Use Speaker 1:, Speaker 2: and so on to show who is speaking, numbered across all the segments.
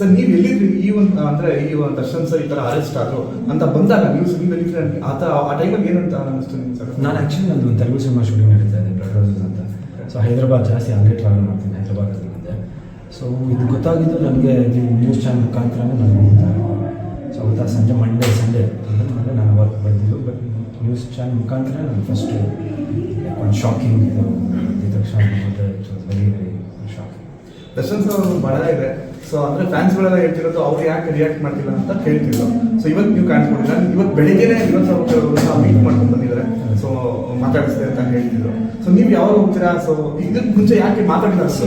Speaker 1: Sir ನೀವು ಎಲ್ಲಿದ್ರಿ? ಈ ಒಂದು ಅಂದ್ರೆ ಈ ಒಂದು ದರ್ಶನ್ ಸರ್ ಈ ತರ ಅರೆಸ್ಟ್ ಆದ್ರು ಅಂತ ಬಂದಾಗ ನೀವು ನೀವು ಎಲ್ಲಿದ್ರಿ ಆತ ಆ ಟೈಮಲ್ಲಿ ಏನಂತ ಅನಿಸ್ತು ನಿಮ್ಗೆ ಸರ್
Speaker 2: ನಾನು ಆ್ಯಕ್ಚುಲಿ ನಂದು ಒಂದು ತೆಲುಗು ಸಿನಿಮಾ ಶೂಟಿಂಗ್ ನಡೀತಾ ಇದೆ ಬ್ಲಡ್ ರೋಸಸ್ ಅಂತ. ಸೊ ಹೈದರಾಬಾದ್ ಜಾಸ್ತಿ ಅಲ್ಲೇ ಟ್ರಾವೆಲ್ ಮಾಡ್ತೀನಿ ಹೈದರಾಬಾದಲ್ಲಿ ಮುಂದೆ ಸೊ ಇದು ಗೊತ್ತಾಗಿದ್ದು ನನಗೆ ನ್ಯೂಸ್ ಚಾನಲ್ ಮುಖಾಂತರನೇ ನಾನು ಗೊತ್ತಾಗಿದೆ ಸೊ ಅವತ್ತ ಸಂಜೆ ಮಂಡೇ ಸಂಡೇ ಅಂದರೆ ನಾನು ವರ್ಕ್ ಬಂದಿದ್ದು. ಬಟ್ ನ್ಯೂಸ್ ಚಾನಲ್ ಮುಖಾಂತರ ನಾನು ಫಸ್ಟು ಒಂದು ಶಾಕಿಂಗ್ ಇದು ತಕ್ಷಣ very very shocking
Speaker 1: Darshan sir ಬಹಳ ಇದೆ. ಸೊ ಅಂದ್ರೆ ಫ್ಯಾನ್ಸ್ ಗಳೆಲ್ಲ ಹೇಳ್ತಿರೋದು ಅವ್ರು ಯಾಕೆ ರಿಯಾಕ್ಟ್ ಮಾಡ್ತಿಲ್ಲ ಅಂತ ಕೇಳ್ತಿದ್ರು. ಸೊ ಇವತ್ತು ನೀವು ಕಾಣಿಸ್ಕೊಂಡಿಲ್ಲ ಇವತ್ತು ಬೆಳಿಗ್ಗೆನೆ ಇವತ್ತು ಅವ್ರನ್ನ ಮೀಟ್ ಮಾಡ್ಕೊಂಡು ಬಂದಿದ್ದಾರೆ. ಸೊ ಮಾತಾಡಿಸಿದೆ ಅಂತ ಹೇಳ್ತಿದ್ರು. ಸೊ ನೀವು ಯಾವಾಗ ಹೋಗ್ತೀರಾ? ಸೊ ಇದಕ್ಕೆ ಮುಂಚೆ ಯಾಕೆ ಮಾತಾಡಿಲ್ಲ?
Speaker 2: ಸೊ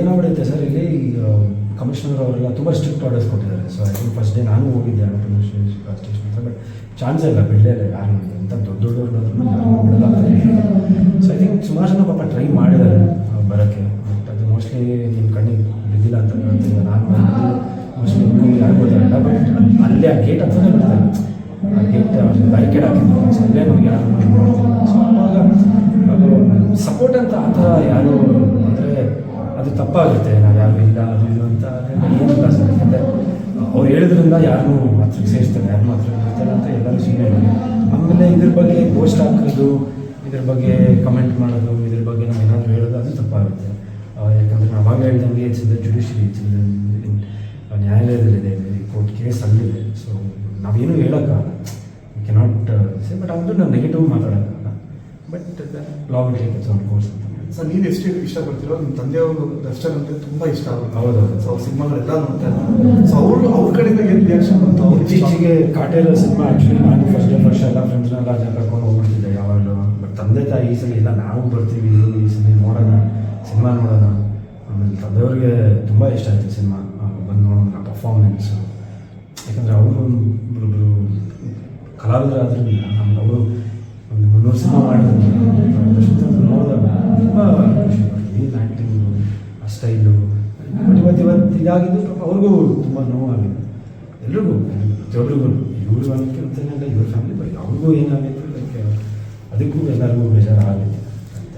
Speaker 2: ಏನಾಗ್ಬಿಡುತ್ತೆ ಸರ್, ಇಲ್ಲಿ ಕಮಿಷನರ್ ಅವರೆಲ್ಲ ತುಂಬ ಸ್ಟ್ರಿಕ್ಟ್ ಆರ್ಡರ್ಸ್ ಕೊಟ್ಟಿದ್ದಾರೆ. ಸೊ ಐ ಫಸ್ಟ್ ಡೇ ನಾನು ಹೋಗಿದ್ದೆ ಸ್ಟೇಷನ್ ಬಟ್ ಚಾನ್ಸ್ ಇಲ್ಲ ಬಿಡಲೇ ಇಲ್ಲ ಯಾರು ಅಂತ, ದೊಡ್ಡ ದೊಡ್ಡ ಸೊ ಅಲ್ಲೇ ಆ ಗೇಟ್ ಹತ್ರ ಬಿಡ್ತಾರೆ ಆ ಗೇಟ್ ಬ್ಯಾರಿಕೇಡ್ ಹಾಕಿದ್ರು ಸಂಜೆ ನಮ್ಗೆ ಯಾರು ಸೊ ಅವಾಗ ಸಪೋರ್ಟ್ ಅಂತ ಆ ಥರ ಯಾರು ಅಂದರೆ ಅದು ತಪ್ಪಾಗುತ್ತೆ. ನಾವು ಯಾರು ಇಲ್ಲ, ಅದು ಇದು ಅಂತ ಏನಿಲ್ಲ ಸರ್. ಯಾಕಂದರೆ ಅವ್ರು ಹೇಳಿದ್ರಿಂದ ಯಾರು ಹತ್ರಕ್ಕೆ ಸೇರಿಸ್ತಾರೆ, ಯಾರು ಮಾತ್ರ ಇರ್ತಾರೆ ಅಂತ ಎಲ್ಲರೂ ಸುಮ್ಮನೆ ಆಮೇಲೆ ಇದ್ರ ಬಗ್ಗೆ ಪೋಸ್ಟ್ ಹಾಕೋದು, ಇದ್ರ ಬಗ್ಗೆ ಕಮೆಂಟ್ ಮಾಡೋದು, ಇದ್ರ ಬಗ್ಗೆ ನಾವು ಏನಾದರೂ ಹೇಳೋದು ಅದು ತಪ್ಪಾಗುತ್ತೆ. ಯಾಕಂದರೆ ನಾವು ಆವಾಗ ಹೇಳ್ದಂಗೆ ಇಟ್ಸ್ ದ ಜುಡಿಷರಿ ಇಟ್ಸ್ ನ್ಯಾಯಾಲಯದಲ್ಲಿದೆ. ಕೇಸ್ ಆಗಲಿದೆ ಸೊ ನಾವೇನು ಹೇಳೋಕ್ಕಾಗಲ್ಲ. ಕೆನಾಟ್ ಸೇ ಬಟ್ ಅದು ನಾವು negative ಮಾತಾಡೋಕ್ಕಾಗಲ್ಲ. But law will take its on course ಅಂತ
Speaker 1: ಸರ್ ನೀವು ಎಷ್ಟು ಇಷ್ಟಪಡ್ತೀರೋ? ನಿಮ್ಮ ತಂದೆಯವರು ದರ್ಶನ್ ಅಂದರೆ ತುಂಬ ಇಷ್ಟ ಆಗುತ್ತೆ.
Speaker 2: ಹೌದು
Speaker 1: ಸೊ ಸಿನಿಮಾಗಳೆಲ್ಲ ನೋಡ್ತಾ ಇದ್ದಾರೆ. ಸೊ ಅವರು ಅವ್ರ ಕಡೆಯಿಂದ ಏನು ರಿಯಾಕ್ಷನ್ ಬಂತು? ಅವ್ರು
Speaker 2: ಇತ್ತೀಚೆಗೆ ಕಾಟೇರ ಸಿನಿಮಾ ಆ್ಯಕ್ಚುಲಿ ನಾನು ಫಸ್ಟ್ ಡೇ ಫಸ್ಟ್ ಎಲ್ಲ ಫ್ರೆಂಡ್ಸ್ನೆಲ್ಲ ಜನ ಕರ್ಕೊಂಡು ಹೋಗ್ಬಿಡ್ತಿದ್ದೆ ಯಾವಾಗಲೂ. ಬಟ್ ತಂದೆ ತಾಯಿ ಈ ಸಲ ಇಲ್ಲ ನಾವು ಬರ್ತೀವಿ ಈ ಸಲ ನೋಡೋಣ ಸಿನಿಮಾ ನೋಡೋಣ. ಆಮೇಲೆ ತಂದೆಯವ್ರಿಗೆ ತುಂಬ ಇಷ್ಟ ಆಯಿತು ಸಿನಿಮಾ. ಬಂದು ನೋಡೋಣ ಪರ್ಫಾರ್ಮೆನ್ಸು ಯಾಕಂದರೆ ಅವರು ಒಬ್ಬೊಬ್ಬರು ಕಲಾವಿದರಾದ್ರಿಂದ ನಮ್ಗೆ ಅವರು ಒಂದು ಮುನ್ನೂರು ಸಿನಿಮಾ ಮಾಡಿದ್ರು ನೋಡಿದಾಗ ತುಂಬ ಖುಷಿ ಏನು ಆ್ಯಕ್ಟಿಂಗು ಆ ಸ್ಟೈಲು ಬಟ್ ಇವತ್ತು ಇವತ್ತು ಇದಾಗಿದ್ದು ಪಾಪ ಅವ್ರಿಗೂ ತುಂಬ ನೋವಾಗಿದೆ. ಎಲ್ರಿಗೂ, ಪ್ರತಿಯೊಬ್ಬರಿಗೂ. ಇವರು ಅನ್ನೋಕ್ಕಿಂತನೇ ಇವ್ರ ಫ್ಯಾಮಿಲಿ ಬಟ್ ಅವ್ರಿಗೂ ಏನಾಗಬೇಕು ಅದಕ್ಕೆ ಎಲ್ಲರಿಗೂ ಬೇಜಾರಾಗಿತ್ತು ಅಂತ.